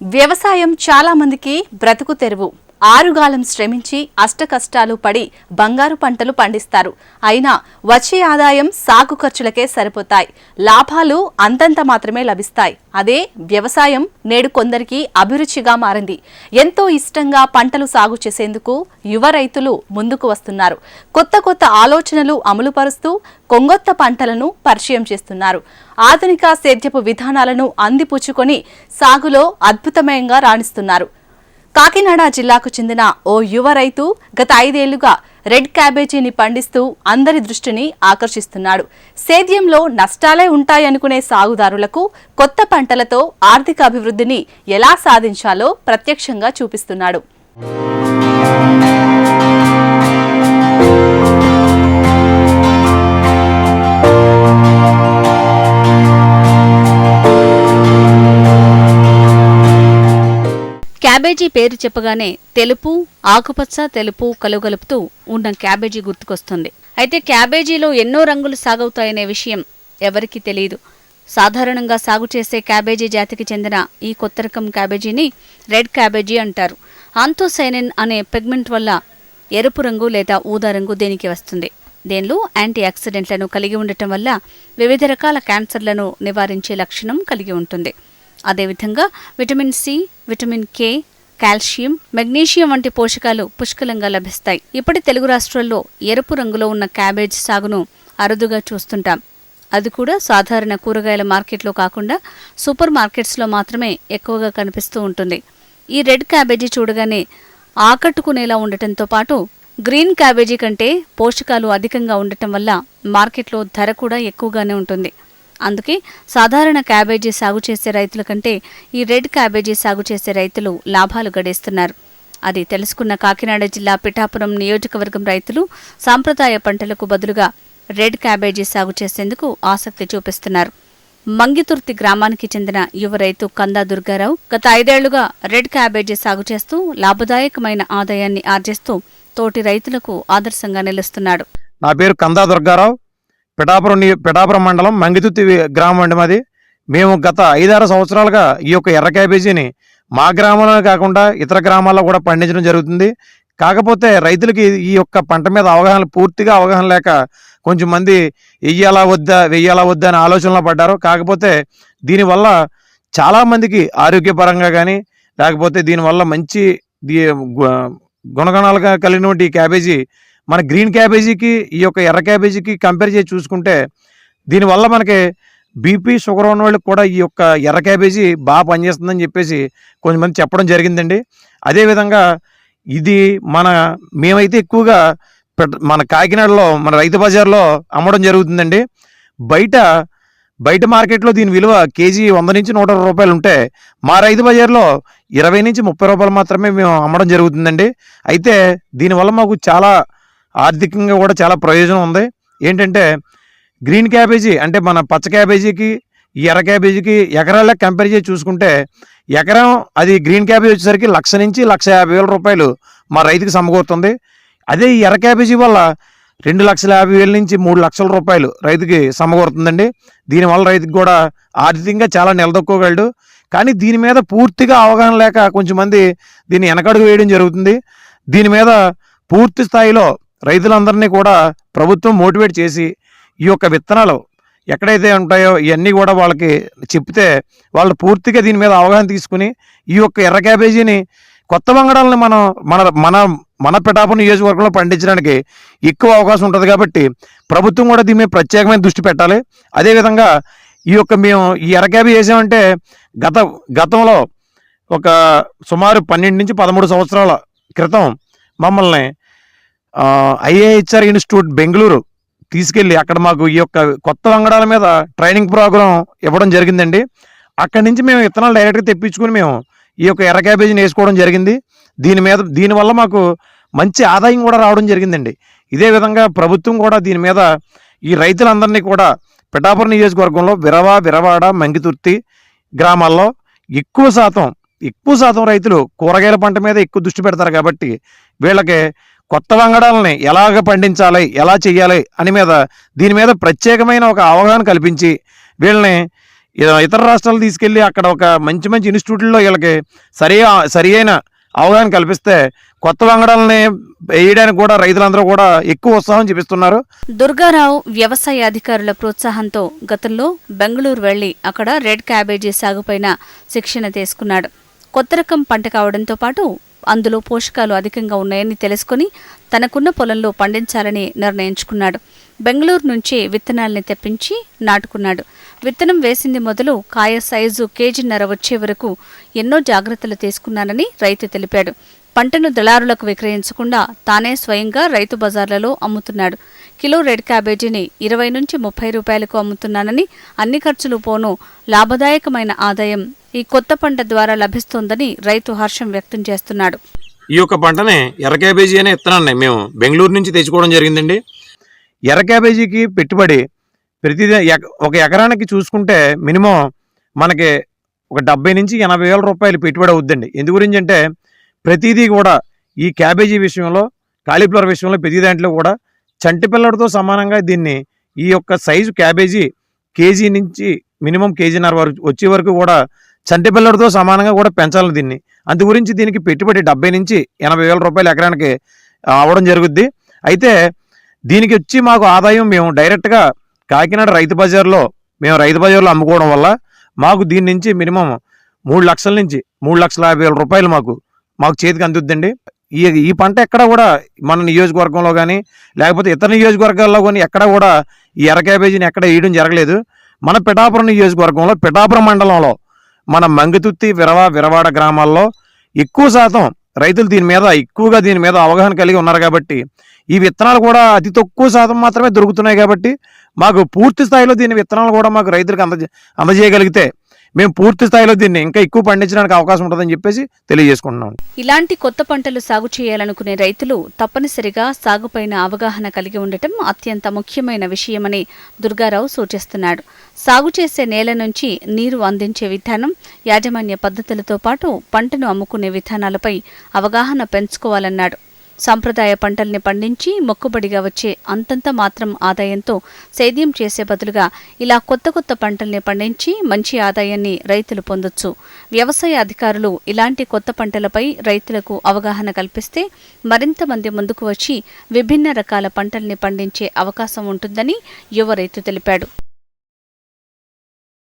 వ్యవసాయం చాలా మందికి బ్రతుకు తెరువు. ఆరుగాలం శ్రమించి అష్టకష్టాలు పడి బంగారు పంటలు పండిస్తారు. అయినా వచ్చే ఆదాయం సాగు ఖర్చులకే సరిపోతాయి. లాభాలు అంతంత మాత్రమే లభిస్తాయి. అదే వ్యవసాయం నేడు కొందరికి అభిరుచిగా మారింది. ఎంతో ఇష్టంగా పంటలు సాగు చేసేందుకు యువ రైతులు ముందుకు వస్తున్నారు. కొత్త కొత్త ఆలోచనలు అమలుపరుస్తూ కొంగొత్త పంటలను పరిచయం చేస్తున్నారు. ఆధునిక సేద్యపు విధానాలను అందిపుచ్చుకొని సాగులో అద్భుతమయంగా రాణిస్తున్నారు. కాకినాడ జిల్లాకు చెందిన ఓ యువ రైతు గత ఐదేళ్ళుగా రెడ్ క్యాబేజీని పండిస్తూ అందరి దృష్టిని ఆకర్షిస్తున్నాడు. సేద్యంలో నష్టాలే ఉంటాయనుకునే సాగుదారులకు కొత్త పంటలతో ఆర్థిక అభివృద్ధిని ఎలా సాధించాలో ప్రత్యక్షంగా చూపిస్తున్నాడు. క్యాబేజీ పేరు చెప్పగానే తెలుపు ఆకుపచ్చ తెలుపు కలుగలుపుతూ ఉన్న క్యాబేజీ గుర్తుకొస్తుంది. అయితే క్యాబేజీలో ఎన్నో రంగులు సాగవుతాయనే విషయం ఎవరికీ తెలియదు సాధారణంగా సాగు చేసే క్యాబేజీ జాతికి చెందిన ఈ కొత్త రకం క్యాబేజీని రెడ్ క్యాబేజీ అంటారు. ఆంతోసైనిన్ అనే పిగ్మెంట్ వల్ల ఎరుపు రంగు లేదా ఊదా రంగు దీనికి వస్తుంది? దీనిలో? యాంటీ ఆక్సిడెంట్లను కలిగి ఉండటం వల్ల వివిధ రకాల క్యాన్సర్లను నివారించే లక్షణం కలిగి ఉంటుంది. అదేవిధంగా vitamin C vitamin K calcium magnesium వంటి పోషకాలు పుష్కలంగా లభిస్తాయి. ఇప్పటి తెలుగు రాష్ట్రాల్లో ఎరుపు రంగులో ఉన్న క్యాబేజ్ సాగును అరుదుగా చూస్తుంటాం. అది కూడా సాధారణ కూరగాయల మార్కెట్లో కాకుండా సూపర్ మార్కెట్స్లో మాత్రమే ఎక్కువగా కనిపిస్తూ ఉంటుంది. ఈ రెడ్ క్యాబేజీ చూడగానే ఆకట్టుకునేలా ఉండటంతో పాటు గ్రీన్ క్యాబేజీ కంటే పోషకాలు అధికంగా ఉండటం వల్ల మార్కెట్లో ధర కూడా ఎక్కువగానే ఉంటుంది. అందుకే సాధారణ క్యాబేజీ సాగు చేసే రైతుల కంటే ఈ రెడ్ క్యాబేజీ సాగు చేసే రైతులు లాభాలు గడిస్తున్నారు. అది తెలుసుకున్న కాకినాడ జిల్లా పిఠాపురం నియోజకవర్గం రైతులు సాంప్రదాయ పంటలకు బదులుగా రెడ్ క్యాబేజీ సాగు చేసేందుకు ఆసక్తి చూపిస్తున్నారు. మంగితుర్తి గ్రామానికి చెందిన యువ రైతు కందా దుర్గారావు గత ఐదేళ్ళుగా రెడ్ క్యాబేజీ సాగు చేస్తూ లాభదాయకమైన ఆదాయాన్ని ఆర్జిస్తూ తోటి రైతులకు ఆదర్శంగా నిలుస్తున్నాడు. నా పేరు కందా దుర్గారావు. పిఠాపురం పిఠాపురం మండలం మంగితుత్తి గ్రామం అండి మాది. మేము గత ఐదారు సంవత్సరాలుగా ఈ యొక్క ఎర్ర క్యాబేజీని మా గ్రామంలో కాకుండా ఇతర గ్రామాల్లో కూడా పండించడం జరుగుతుంది. కాకపోతే రైతులకి ఈ యొక్క పంట మీద అవగాహన పూర్తిగా అవగాహన లేక కొంచెం మంది వెయ్యాలా వద్దా వెయ్యాలా వద్దా అనే ఆలోచనలో పడ్డారు. కాకపోతే దీనివల్ల చాలామందికి ఆరోగ్యపరంగా కానీ లేకపోతే దీనివల్ల మంచి గుణగణాలుగా కలిగినటువంటి ఈ క్యాబేజీ మన గ్రీన్ క్యాబేజీకి ఈ యొక్క ఎర్ర క్యాబేజీకి కంపేర్ చేసి చూసుకుంటే దీనివల్ల మనకి బీపీ షుగర్ ఉన్న వాళ్ళకి కూడా ఈ యొక్క ఎర్ర క్యాబేజీ బాగా పనిచేస్తుందని చెప్పేసి కొంతమంది చెప్పడం జరిగిందండి. అదేవిధంగా ఇది మన మేమైతే ఎక్కువగా పెట్- మన కాకినాడలో మన రైతు బజార్లో అమ్మడం జరుగుతుందండి. బయట బయట మార్కెట్లో దీని విలువ కేజీ వంద నుంచి నూట రూపాయలు ఉంటే మా రైతు బజార్లో ఇరవై నుంచి ముప్పై రూపాయలు మాత్రమే మేము అమ్మడం జరుగుతుందండి. అయితే దీనివల్ల మాకు చాలా ఆర్థికంగా కూడా చాలా ప్రయోజనం ఉంది. ఏంటంటే గ్రీన్ క్యాబేజీ అంటే మన పచ్చ క్యాబేజీకి ఈ ఎర్ర క్యాబేజీకి ఎకరాల కంపేర్ చేసి చూసుకుంటే ఎకరం అది గ్రీన్ క్యాబేజీ వచ్చేసరికి లక్ష నుంచి లక్ష యాభై వేల రూపాయలు మా రైతుకి సమకూరుతుంది. అదే ఈ ఎర్ర క్యాబేజీ వల్ల రెండు లక్షల యాభై వేల నుంచి మూడు లక్షల రూపాయలు రైతుకి సమకూరుతుందండి. దీనివల్ల రైతుకి కూడా ఆర్థికంగా చాలా నిలదొక్కోగలడు. కానీ దీని మీద పూర్తిగా అవగాహన లేక కొంచెం మంది దీన్ని వెనకడుగు వేయడం జరుగుతుంది. దీని మీద పూర్తి స్థాయిలో రైతులందరినీ కూడా ప్రభుత్వం మోటివేట్ చేసి ఈ యొక్క విత్తనాలు ఎక్కడైతే ఉంటాయో ఇవన్నీ కూడా వాళ్ళకి చెప్తే వాళ్ళు పూర్తిగా దీని మీద అవగాహన తీసుకుని ఈ యొక్క ఎర్ర క్యాబేజీని కొత్త వంగడాలను మనం మన మన మన పిఠాపురం నియోజకవర్గంలో పండించడానికి ఎక్కువ అవకాశం ఉంటుంది కాబట్టి ప్రభుత్వం కూడా దీని మీద ప్రత్యేకమైన దృష్టి పెట్టాలి. అదేవిధంగా ఈ యొక్క మేము ఈ ఎర్ర చేసామంటే వేసామంటే గత గతంలో ఒక సుమారు పన్నెండు నుంచి పదమూడు సంవత్సరాల క్రితం మమ్మల్ని ఐఏహెచ్ఆర్ ఇన్స్టిట్యూట్ బెంగళూరు తీసుకెళ్ళి అక్కడ మాకు ఈ యొక్క కొత్త వంగడాల మీద ట్రైనింగ్ ప్రోగ్రాం ఇవ్వడం జరిగిందండి. అక్కడి నుంచి మేము విత్తనాలు డైరెక్ట్గా తెప్పించుకుని మేము ఈ యొక్క ఎర్ర క్యాబేజీని వేసుకోవడం జరిగింది. దీని మీద దీనివల్ల మాకు మంచి ఆదాయం కూడా రావడం జరిగిందండి. ఇదే విధంగా ప్రభుత్వం కూడా దీని మీద ఈ రైతులందరినీ కూడా పిఠాపురం నియోజకవర్గంలో విరవా విరవాడ మంగితుర్తి గ్రామాల్లో ఎక్కువ శాతం ఎక్కువ శాతం రైతులు కూరగాయల పంట మీద ఎక్కువ దృష్టి పెడతారు కాబట్టి వీళ్ళకి కొత్త వంగడాలని ఎలాగ పండించాలి ఎలా చేయాలి అని మీద దీని మీద ప్రత్యేకమైన ఒక అవగాహన కల్పించి వీళ్ళని ఇతర రాష్ట్రాలు తీసుకెళ్ళి అక్కడ ఒక మంచి మంచి ఇన్స్టిట్యూట్లో వీళ్ళకి సరి సరి అయిన అవగాహన కల్పిస్తే కొత్త వంగడాలని వేయడానికి కూడా రైతులందరూ కూడా ఎక్కువ ఉత్సాహం చూపిస్తున్నారు. దుర్గారావు వ్యవసాయ అధికారుల ప్రోత్సాహంతో గతంలో బెంగళూరు వెళ్ళి అక్కడ రెడ్ క్యాబేజీ సాగుపైన శిక్షణ తీసుకున్నాడు. కొత్త రకం పంట కావడంతో పాటు అందులో పోషకాలు అధికంగా ఉన్నాయని తెలుసుకుని తనకున్న పొలంలో పండించాలని నిర్ణయించుకున్నాడు. బెంగళూరు నుంచి విత్తనాల్ని తెప్పించి నాటుకున్నాడు. విత్తనం వేసింది మొదలు కాయ సైజు కేజీన్నర వచ్చే వరకు ఎన్నో జాగ్రత్తలు తీసుకున్నానని రైతు తెలిపాడు. పంటను దళారులకు విక్రయించకుండా తానే స్వయంగా రైతు బజార్లలో అమ్ముతున్నాడు. కిలో రెడ్ క్యాబేజీని ఇరవై నుంచి ముప్పై రూపాయలకు అమ్ముతున్నానని అన్ని ఖర్చులు పోను లాభదాయకమైన ఆదాయం ఈ కొత్త పంట ద్వారా లభిస్తోందని రైతు హర్షం వ్యక్తం చేస్తున్నాడు. ఈ యొక్క పంటని ఎర్ర క్యాబేజీ అనే విత్తనాన్ని మేము బెంగళూరు నుంచి తెచ్చుకోవడం జరిగిందండి. ఎర్ర క్యాబేజీకి పెట్టుబడి ప్రతి ఒక ఎకరానికి చూసుకుంటే మినిమం మనకి ఒక డెబ్బై నుంచి ఎనభై వేల రూపాయలు పెట్టుబడి అవుద్దండి. ఎందు గురించి అంటే ప్రతిదీ కూడా ఈ క్యాబేజీ విషయంలో కాలీఫ్లవర్ విషయంలో ప్రతి దాంట్లో కూడా చంటి పిల్లడితో సమానంగా దీన్ని ఈ యొక్క సైజు క్యాబేజీ కేజీ నుంచి మినిమం కేజీన్నర వరకు వచ్చే వరకు కూడా చంటి పిల్లడితో సమానంగా కూడా పెంచాలి దీన్ని. అందు గురించి దీనికి పెట్టుబడి డెబ్బై నుంచి ఎనభై వేల రూపాయలు ఎకరానికి అవడం జరుగుద్ది. అయితే దీనికి వచ్చి మాకు ఆదాయం మేము డైరెక్ట్గా కాకినాడ రైతు బజార్లో మేము రైతు బజార్లో అమ్ముకోవడం వల్ల మాకు దీని నుంచి మినిమం మూడు లక్షల నుంచి మూడు లక్షల యాభై వేల రూపాయలు మాకు మాకు చేతికి అందుద్దండి. ఈ ఈ పంట ఎక్కడ కూడా మన నియోజకవర్గంలో కానీ లేకపోతే ఇతర నియోజకవర్గాల్లో కానీ ఎక్కడ కూడా ఈ ఎర్ర క్యాబేజీని ఎక్కడ వేయడం జరగలేదు. మన పిఠాపురం నియోజకవర్గంలో పిఠాపురం మండలంలో మన మంగితుత్తి విరవ విరవాడ గ్రామాల్లో ఎక్కువ శాతం రైతులు దీని మీద ఎక్కువగా దీని మీద అవగాహన కలిగి ఉన్నారు కాబట్టి ఈ విత్తనాలు కూడా అతి తక్కువ శాతం మాత్రమే దొరుకుతున్నాయి కాబట్టి మాకు పూర్తి స్థాయిలో దీని విత్తనాలు కూడా మాకు రైతులకు అందజే అందజేయగలిగితే మేము పూర్తి స్థాయిలో దీన్ని ఇంకా ఎక్కువ పండించడానికి అవకాశం ఉంటుందని చెప్పేసి తెలియజేసుకుంటున్నాం. ఇలాంటి కొత్త పంటలు సాగు చేయాలనుకునే రైతులు తప్పనిసరిగా సాగుపైన అవగాహన కలిగి ఉండటం అత్యంత ముఖ్యమైన విషయమని దుర్గారావు సూచిస్తున్నాడు. సాగు చేసే నేల నుంచి నీరు అందించే విధానం యాజమాన్య పద్ధతులతో పాటు పంటను అమ్ముకునే విధానాలపై అవగాహన పెంచుకోవాలన్నాడు. సాంప్రదాయ పంటల్ని పండించి మొక్కుబడిగా వచ్చే అంతంత మాత్రం ఆదాయంతో సేద్యం చేసే బదులుగా ఇలా కొత్త కొత్త పంటల్ని పండించి మంచి ఆదాయాన్ని రైతులు పొందొచ్చు. వ్యవసాయ అధికారులు ఇలాంటి కొత్త పంటలపై రైతులకు అవగాహన కల్పిస్తే మరింత మంది ముందుకు వచ్చి విభిన్న రకాల పంటల్ని పండించే అవకాశం ఉంటుందని యువ రైతు తెలిపాడు.